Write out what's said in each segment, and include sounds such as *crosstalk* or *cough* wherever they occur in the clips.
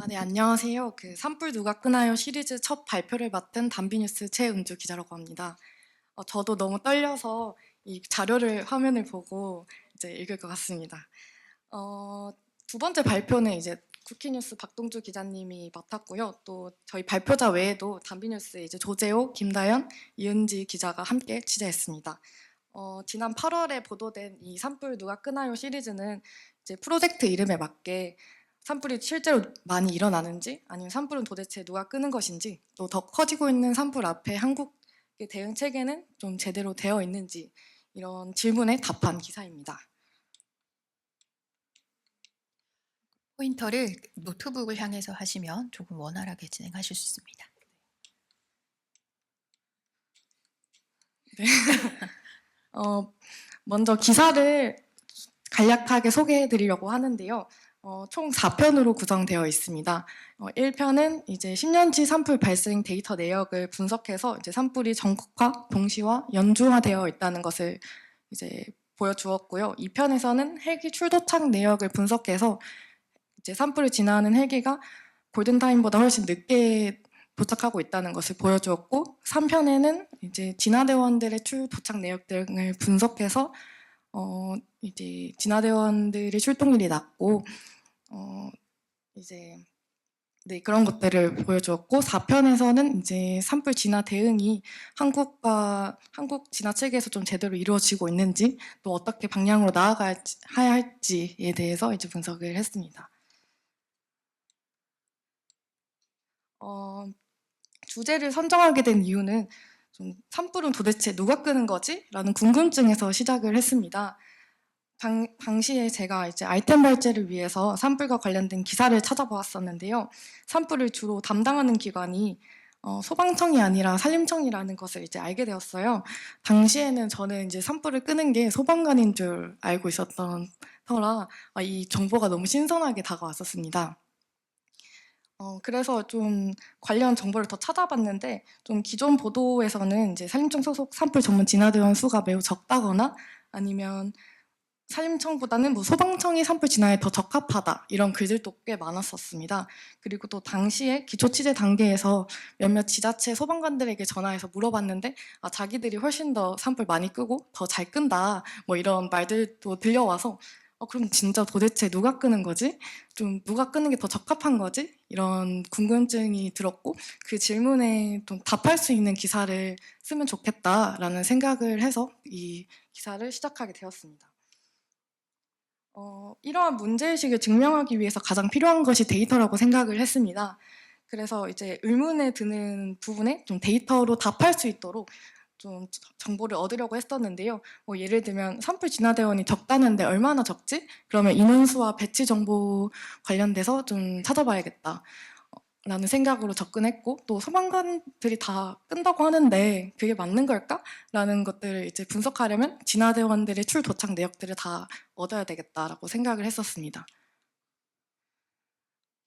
아, 네, 안녕하세요. 그 산불 누가 끄나요 시리즈 첫 발표를 맡은 담비뉴스 최은주 기자라고 합니다. 어, 저도 너무 떨려서 이 자료를 화면을 보고 이제 읽을 것 같습니다. 어, 두 번째 발표는 이제 쿠키뉴스 박동주 기자님이 맡았고요. 또 저희 발표자 외에도 담비뉴스 이제 조재호, 김다연, 이은지 기자가 함께 취재했습니다. 어, 지난 8월에 보도된 이 산불 누가 끄나요 시리즈는 이제 프로젝트 이름에 맞게 산불이 실제로 많이 일어나는지 아니면 산불은 도대체 누가 끄는 것인지 또 더 커지고 있는 산불 앞에 한국의 대응 체계는 좀 제대로 되어 있는지 이런 질문에 답한 기사입니다. 포인터를 노트북을 향해서 하시면 조금 원활하게 진행하실 수 있습니다. *laughs* 어, 먼저 기사를 간략하게 소개해 드리려고 하는데요. 어, 총 4편으로 구성되어 있습니다. 어, 1편은 이제 10년치 산불 발생 데이터 내역을 분석해서 이제 산불이 전국화, 동시화, 연중화되어 있다는 것을 이제 보여주었고요. 2편에서는 헬기 출도착 내역을 분석해서 이제 산불을 지나는 헬기가 골든타임보다 훨씬 늦게 도착하고 있다는 것을 보여주었고 3편에는 이제 진화대원들의 출 도착 내역 등을 분석해서 어 이제 진화대원들의 출동률이 낮고 어 이제 네 그런 것들을 보여주었고 4편에서는 이제 산불 진화 대응이 한국과 한국 진화 체계에서 좀 제대로 이루어지고 있는지 또 어떻게 방향으로 나아가야 할지에 대해서 이제 분석을 했습니다. 어, 주제를 선정하게 된 이유는 좀 산불은 도대체 누가 끄는 거지? 라는 궁금증에서 시작을 했습니다. 당, 당시에 제가 이제 아이템 발제를 위해서 산불과 관련된 기사를 찾아보았었는데요. 산불을 주로 담당하는 기관이 어, 소방청이 아니라 산림청이라는 것을 이제 알게 되었어요. 당시에는 저는 이제 산불을 끄는 게 소방관인 줄 알고 있었던 터라 아, 이 정보가 너무 신선하게 다가왔었습니다. 어, 그래서 좀 관련 정보를 더 찾아봤는데 좀 기존 보도에서는 이제 산림청 소속 산불 전문 진화대원 수가 매우 적다거나 아니면 산림청보다는 뭐 소방청이 산불 진화에 더 적합하다 이런 글들도 꽤 많았었습니다. 그리고 또 당시에 기초 취재 단계에서 몇몇 지자체 소방관들에게 전화해서 물어봤는데 아, 자기들이 훨씬 더 산불 많이 끄고 더 잘 끈다 뭐 이런 말들도 들려와서 어, 그럼 진짜 도대체 누가 끄는 거지? 좀 누가 끄는 게 더 적합한 거지? 이런 궁금증이 들었고 그 질문에 좀 답할 수 있는 기사를 쓰면 좋겠다라는 생각을 해서 이 기사를 시작하게 되었습니다. 어, 이러한 문제의식을 증명하기 위해서 가장 필요한 것이 데이터라고 생각을 했습니다. 그래서 이제 의문에 드는 부분에 좀 데이터로 답할 수 있도록 좀 정보를 얻으려고 했었는데요. 뭐 예를 들면 산불 진화대원이 적다는데 얼마나 적지? 그러면 인원수와 배치 정보 관련돼서 좀 찾아봐야겠다. 어, 라는 생각으로 접근했고 또 소방관들이 다 끈다고 하는데 그게 맞는 걸까? 라는 것들을 이제 분석하려면 진화대원들의 출 도착 내역들을 다 얻어야 되겠다라고 생각을 했었습니다.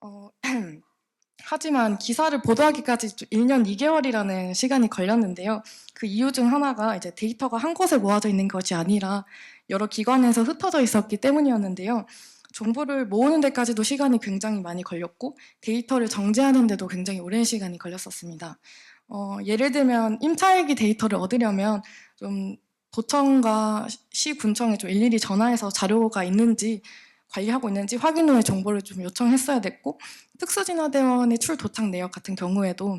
어, *clears throat* 하지만 기사를 보도하기까지 1년 2개월이라는 시간이 걸렸는데요. 그 이유 중 하나가 이제 데이터가 한 곳에 모아져 있는 것이 아니라 여러 기관에서 흩어져 있었기 때문이었는데요. 정보를 모으는 데까지도 시간이 굉장히 많이 걸렸고 데이터를 정제하는 데도 굉장히 오랜 시간이 걸렸었습니다. 어, 예를 들면 임차일기 데이터를 얻으려면 좀 도청과 시 군청에 좀 일일이 전화해서 자료가 있는지 관리하고 있는지 확인 후에 정보를 좀 요청했어야 됐고 특수진화대원의 출 도착 내역 같은 경우에도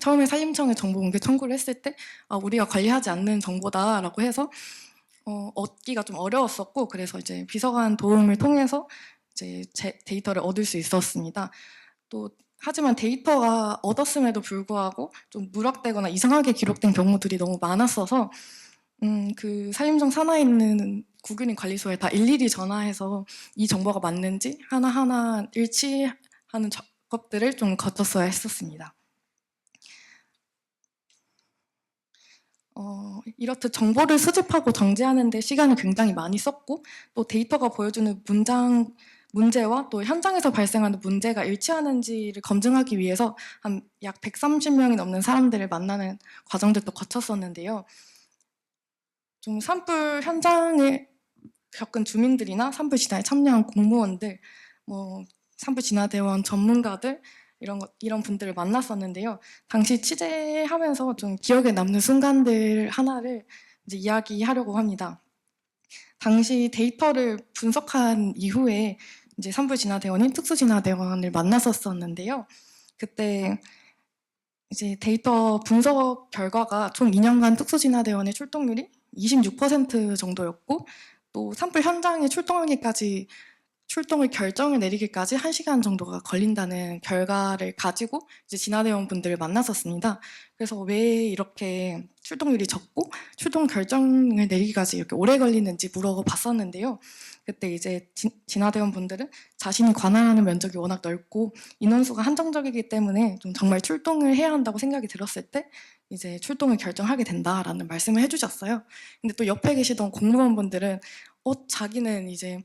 처음에 산림청에 정보 공개 청구를 했을 때 아, 우리가 관리하지 않는 정보다라고 해서 어, 얻기가 좀 어려웠었고 그래서 이제 비서관 도움을 통해서 이제 제 데이터를 얻을 수 있었습니다. 또 하지만 데이터가 얻었음에도 불구하고 좀 누락되거나 이상하게 기록된 경우들이 너무 많았어서 음, 그 산림청 산하에 있는 국유림 관리소에 다 일일이 전화해서 이 정보가 맞는지 하나하나 일치하는 작업들을 좀 거쳤어야 했었습니다. 어, 이렇듯 정보를 수집하고 정제하는 데 시간을 굉장히 많이 썼고 또 데이터가 보여주는 문장 문제와 또 현장에서 발생하는 문제가 일치하는지를 검증하기 위해서 한 약 130명이 넘는 사람들을 만나는 과정들도 거쳤었는데요. 좀 산불 현장에 겪은 주민들이나 산불 진화에 참여한 공무원들, 뭐 산불 진화 대원 전문가들 이런 것 이런 분들을 만났었는데요. 당시 취재하면서 좀 기억에 남는 순간들 하나를 이제 이야기하려고 합니다. 당시 데이터를 분석한 이후에 이제 산불 진화대원인 특수 진화대원을 만났었었는데요. 그때 이제 데이터 분석 결과가 총 2년간 특수 진화대원의 출동률이 26% 정도였고 또 산불 현장에 출동하기까지 출동을 결정을 내리기까지 1시간 정도가 걸린다는 결과를 가지고 이제 진화대원 분들을 만났었습니다. 그래서 왜 이렇게 출동률이 적고 출동 결정을 내리기까지 이렇게 오래 걸리는지 물어봤었는데요. 그때 이제 진, 진화대원 분들은 자신이 관할하는 면적이 워낙 넓고 인원수가 한정적이기 때문에 좀 정말 출동을 해야 한다고 생각이 들었을 때 이제 출동을 결정하게 된다라는 말씀을 해주셨어요. 근데 또 옆에 계시던 공무원분들은 어 자기는 이제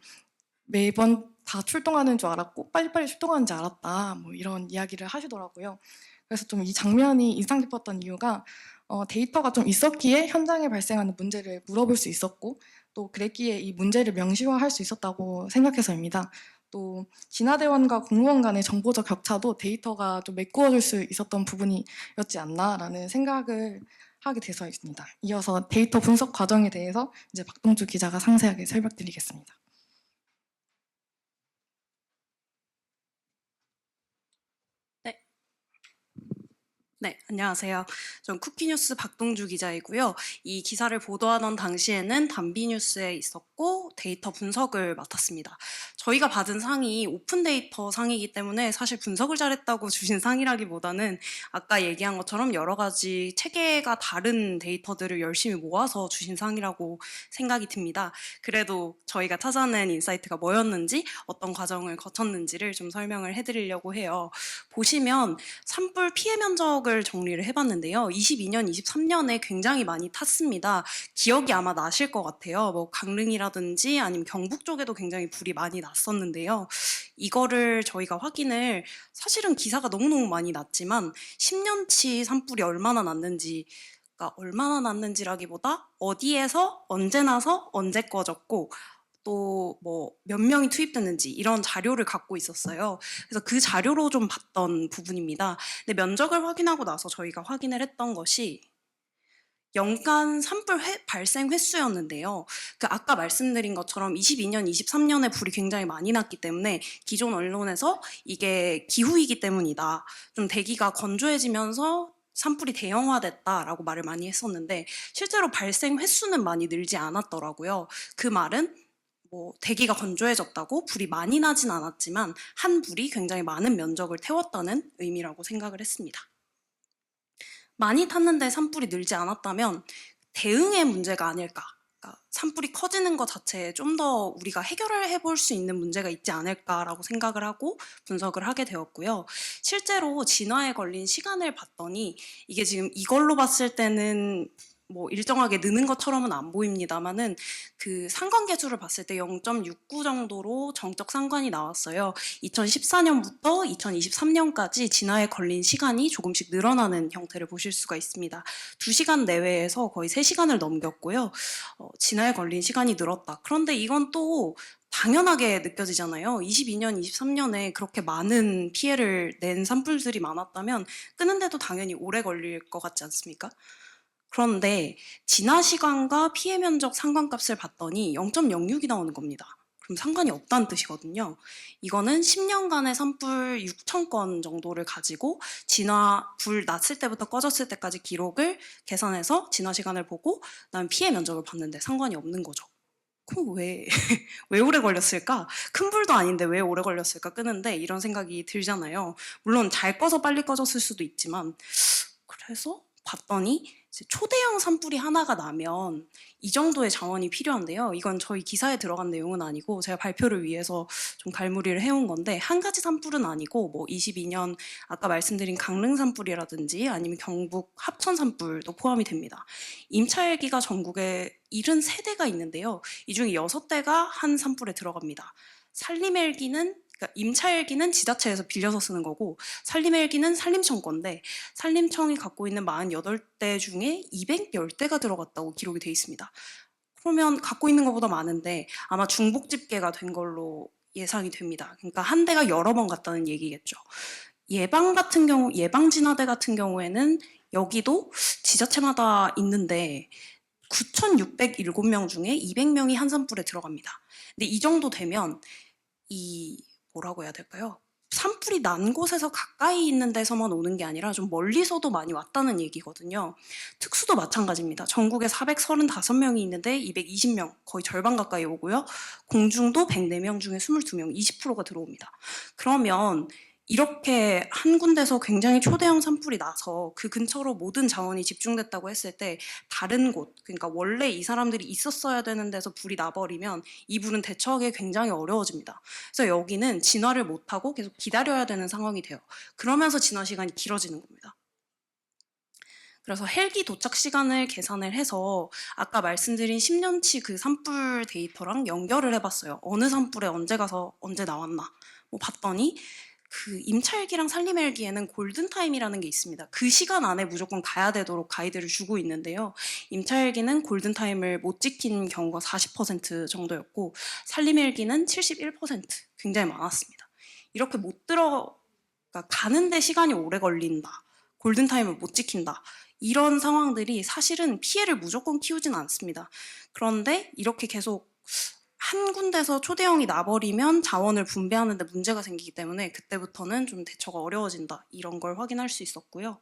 매번 다 출동하는 줄 알았고 빨리빨리 출동하는 줄 알았다 뭐 이런 이야기를 하시더라고요. 그래서 좀 이 장면이 인상 깊었던 이유가 어, 데이터가 좀 있었기에 현장에 발생하는 문제를 물어볼 수 있었고 또 그랬기에 이 문제를 명시화할 수 있었다고 생각해서입니다. 또 진화대원과 공무원 간의 정보적 격차도 데이터가 좀 메꾸어질 수 있었던 부분이었지 않나라는 생각을 하게 돼서입니다. 이어서 데이터 분석 과정에 대해서 이제 박동주 기자가 상세하게 설명드리겠습니다. 네, 안녕하세요. 전 쿠키뉴스 박동주 기자이고요. 이 기사를 보도하던 당시에는 담비뉴스에 있었고 데이터 분석을 맡았습니다. 저희가 받은 상이 오픈 데이터 상이기 때문에 사실 분석을 잘했다고 *laughs* 주신 상이라기보다는 아까 얘기한 것처럼 여러 가지 체계가 다른 데이터들을 열심히 모아서 주신 상이라고 생각이 듭니다. 그래도 저희가 찾아낸 인사이트가 뭐였는지 어떤 과정을 거쳤는지를 좀 설명을 해드리려고 해요. 보시면 산불 피해 면적을 정리를 해봤는데요. 22년, 23년에 굉장히 많이 탔습니다. 기억이 아마 나실 것 같아요. 뭐 강릉이라든지 아니면 경북 쪽에도 굉장히 불이 많이 났었는데요. 이거를 저희가 확인을 사실은 기사가 너무너무 많이 났지만 10년치 산불이 얼마나 났는지 가 얼마나 났는지라기보다 어디에서 언제 나서 언제 꺼졌고 또 뭐 몇 명이 투입됐는지 이런 자료를 갖고 있었어요. 그래서 그 자료로 좀 봤던 부분입니다. 근데 면적을 확인하고 나서 저희가 확인을 했던 것이 연간 산불 회- 발생 횟수였는데요. 그 아까 말씀드린 것처럼 22년, 23년에 불이 굉장히 많이 났기 때문에 기존 언론에서 이게 기후이기 때문이다. 좀 대기가 건조해지면서 산불이 대형화됐다라고 말을 많이 했었는데 실제로 발생 횟수는 많이 늘지 않았더라고요. 그 말은 뭐 대기가 건조해졌다고 불이 많이 나진 않았지만 한 불이 굉장히 많은 면적을 태웠다는 의미라고 생각을 했습니다. 많이 탔는데 산불이 늘지 않았다면 대응의 문제가 아닐까. 그러니까 산불이 커지는 것 자체에 좀 더 우리가 해결을 해볼 수 있는 문제가 있지 않을까라고 생각을 하고 분석을 하게 되었고요. 실제로 진화에 걸린 시간을 봤더니 이게 지금 이걸로 봤을 때는 뭐 일정하게 느는 것처럼은 안 보입니다만은 그 상관계수를 봤을 때 0.69 정도로 정적 상관이 나왔어요. 2014년부터 2023년까지 진화에 걸린 시간이 조금씩 늘어나는 형태를 보실 수가 있습니다. 2시간 내외에서 거의 3시간을 넘겼고요. 어, 진화에 걸린 시간이 늘었다. 그런데 이건 또 당연하게 느껴지잖아요. 22년, 23년에 그렇게 많은 피해를 낸 산불들이 많았다면 끄는데도 당연히 오래 걸릴 것 같지 않습니까? 그런데 진화 시간과 피해 면적 상관값을 봤더니 0.06이 나오는 겁니다. 그럼 상관이 없다는 뜻이거든요. 이거는 10년간의 산불 6천 건 정도를 가지고 진화 불 났을 때부터 꺼졌을 때까지 기록을 계산해서 진화 시간을 보고 그다음 피해 면적을 봤는데 상관이 없는 거죠. 그럼 왜, *laughs* 왜 오래 걸렸을까? 큰 불도 아닌데 왜 오래 걸렸을까 끄는데 이런 생각이 들잖아요. 물론 잘 꺼서 빨리 꺼졌을 수도 있지만 그래서 봤더니 초대형 산불이 하나가 나면 이 정도의 자원이 필요한데요. 이건 저희 기사에 들어간 내용은 아니고 제가 발표를 위해서 좀 갈무리를 해온 건데 한 가지 산불은 아니고 뭐 22년 아까 말씀드린 강릉 산불이라든지 아니면 경북 합천 산불도 포함이 됩니다. 임차 헬기가 전국에 73대가 있는데요. 이 중에 6대가 한 산불에 들어갑니다. 산림 헬기는 그러니까 임차 헬기는 지자체에서 빌려서 쓰는 거고 산림 헬기는 산림청 건데 산림청이 갖고 있는 48대 중에 210대가 들어갔다고 기록이 돼 있습니다. 그러면 갖고 있는 것보다 많은데 아마 중복 집계가 된 걸로 예상이 됩니다. 그러니까 한 대가 여러 번 갔다는 얘기겠죠. 예방 같은 경우, 예방 진화대 같은 경우에는 여기도 지자체마다 있는데 9,607명 중에 200명이 한 산불에 들어갑니다. 근데 이 정도 되면 이 뭐라고 해야 될까요? 산불이 난 곳에서 가까이 있는 데서만 오는 게 아니라 좀 멀리서도 많이 왔다는 얘기거든요. 특수도 마찬가지입니다. 전국에 435명이 있는데 220명, 거의 절반 가까이 오고요. 공중도 104명 중에 22명, 20%가 들어옵니다. 그러면 이렇게 한 군데서 굉장히 초대형 산불이 나서 그 근처로 모든 자원이 집중됐다고 했을 때 다른 곳, 그러니까 원래 이 사람들이 있었어야 되는 데서 불이 나버리면 이 불은 대처하기 굉장히 어려워집니다. 그래서 여기는 진화를 못하고 계속 기다려야 되는 상황이 돼요. 그러면서 진화 시간이 길어지는 겁니다. 그래서 헬기 도착 시간을 계산을 해서 아까 말씀드린 10년치 그 산불 데이터랑 연결을 해봤어요. 어느 산불에 언제 가서 언제 나왔나. 뭐 봤더니 그 임차헬기랑 산림헬기에는 골든타임이라는 게 있습니다. 그 시간 안에 무조건 가야 되도록 가이드를 주고 있는데요. 임차헬기는 골든타임을 못 지킨 경우가 40% 정도였고 산림헬기는 71% 굉장히 많았습니다. 이렇게 못 들어 그러니까 가는데 시간이 오래 걸린다. 골든타임을 못 지킨다. 이런 상황들이 사실은 피해를 무조건 키우진 않습니다. 그런데 이렇게 계속 한 군데서 초대형이 나버리면 자원을 분배하는데 문제가 생기기 때문에 그때부터는 좀 대처가 어려워진다. 이런 걸 확인할 수 있었고요.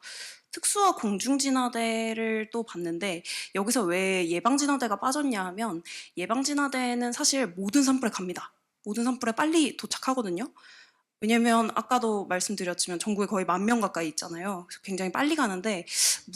특수화 공중진화대를 또 봤는데 여기서 왜 예방진화대가 빠졌냐 하면 예방진화대는 사실 모든 산불에 갑니다. 모든 산불에 빨리 도착하거든요. 왜냐면 아까도 말씀드렸지만 전국에 거의 만 명 가까이 있잖아요. 그래서 굉장히 빨리 가는데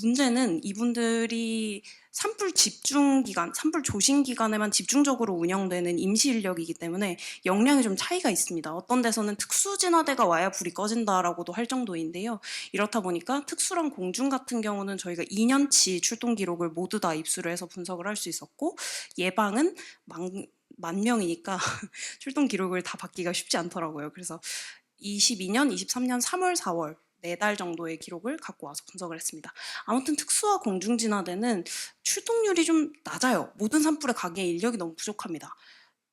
문제는 이분들이 산불 집중 기간, 산불 조심 기간에만 집중적으로 운영되는 임시 인력이기 때문에 역량이 좀 차이가 있습니다. 어떤 데서는 특수 진화대가 와야 불이 꺼진다라고도 할 정도인데요. 이렇다 보니까 특수랑 공중 같은 경우는 저희가 2년치 출동 기록을 모두 다 입수를 해서 분석을 할 수 있었고 예방은 만, 만 명이니까 *laughs* 출동 기록을 다 받기가 쉽지 않더라고요. 그래서 22년, 23년 3월, 4월 네 달 정도의 기록을 갖고 와서 분석을 했습니다. 아무튼 특수화 공중진화대는 출동률이 좀 낮아요. 모든 산불에 가기에 인력이 너무 부족합니다.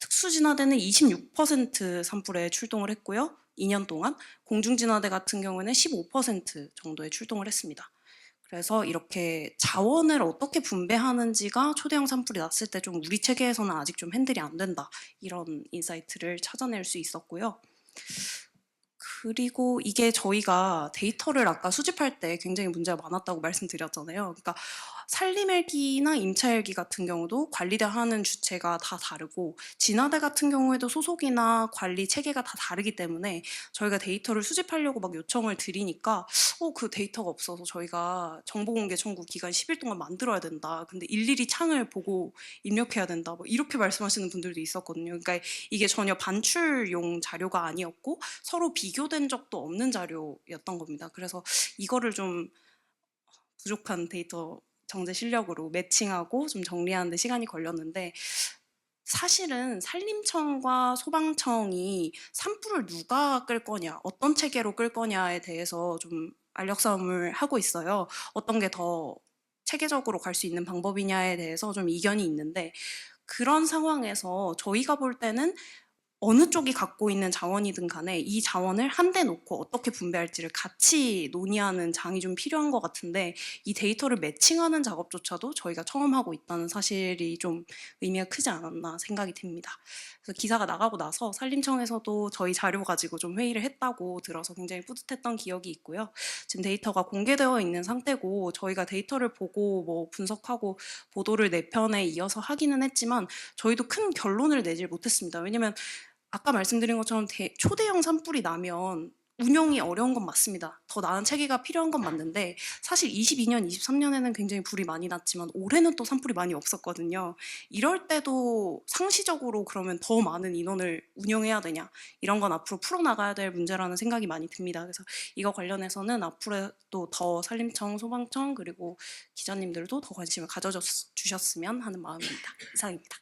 특수진화대는 26% 산불에 출동을 했고요. 2년 동안 공중진화대 같은 경우에는 15% 정도의 출동을 했습니다. 그래서 이렇게 자원을 어떻게 분배하는지가 초대형 산불이 났을 때 좀 우리 체계에서는 아직 좀 핸들이 안 된다. 이런 인사이트를 찾아낼 수 있었고요. 그리고 이게 저희가 데이터를 아까 수집할 때 굉장히 문제가 많았다고 말씀드렸잖아요. 그러니까 산림헬기나 임차헬기 같은 경우도 관리하는 주체가 다 다르고 진화대 같은 경우에도 소속이나 관리 체계가 다 다르기 때문에 저희가 데이터를 수집하려고 막 요청을 드리니까 어, 그 데이터가 없어서 저희가 정보공개 청구 기간 10일 동안 만들어야 된다. 근데 일일이 창을 보고 입력해야 된다. 뭐 이렇게 말씀하시는 분들도 있었거든요. 그러니까 이게 전혀 반출용 자료가 아니었고 서로 비교 된 적도 없는 자료였던 겁니다. 그래서 이거를 좀 부족한 데이터 정제 실력으로 매칭하고 좀 정리하는데 시간이 걸렸는데 사실은 산림청과 소방청이 산불을 누가 끌 거냐, 어떤 체계로 끌 거냐에 대해서 좀 알력 싸움을 하고 있어요. 어떤 게 더 체계적으로 갈 수 있는 방법이냐에 대해서 좀 이견이 있는데 그런 상황에서 저희가 볼 때는 어느 쪽이 갖고 있는 자원이든 간에 이 자원을 한데 놓고 어떻게 분배할지를 같이 논의하는 장이 좀 필요한 것 같은데 이 데이터를 매칭하는 작업조차도 저희가 처음 하고 있다는 사실이 좀 의미가 크지 않았나 생각이 듭니다. 그래서 기사가 나가고 나서 산림청에서도 저희 자료 가지고 좀 회의를 했다고 들어서 굉장히 뿌듯했던 기억이 있고요. 지금 데이터가 공개되어 있는 상태고 저희가 데이터를 보고 뭐 분석하고 보도를 네 편에 이어서 하기는 했지만 저희도 큰 결론을 내질 못했습니다. 왜냐면 아까 말씀드린 것처럼 대- 초대형 산불이 나면 운영이 어려운 건 맞습니다. 더 나은 체계가 필요한 건 맞는데 사실 22년, 23년에는 굉장히 불이 많이 났지만 올해는 또 산불이 많이 없었거든요. 이럴 때도 상시적으로 그러면 더 많은 인원을 운영해야 되냐 이런 건 앞으로 풀어나가야 될 문제라는 생각이 많이 듭니다. 그래서 이거 관련해서는 앞으로도 더 산림청, 소방청 그리고 기자님들도 더 관심을 가져주셨으면 하는 마음입니다. 이상입니다.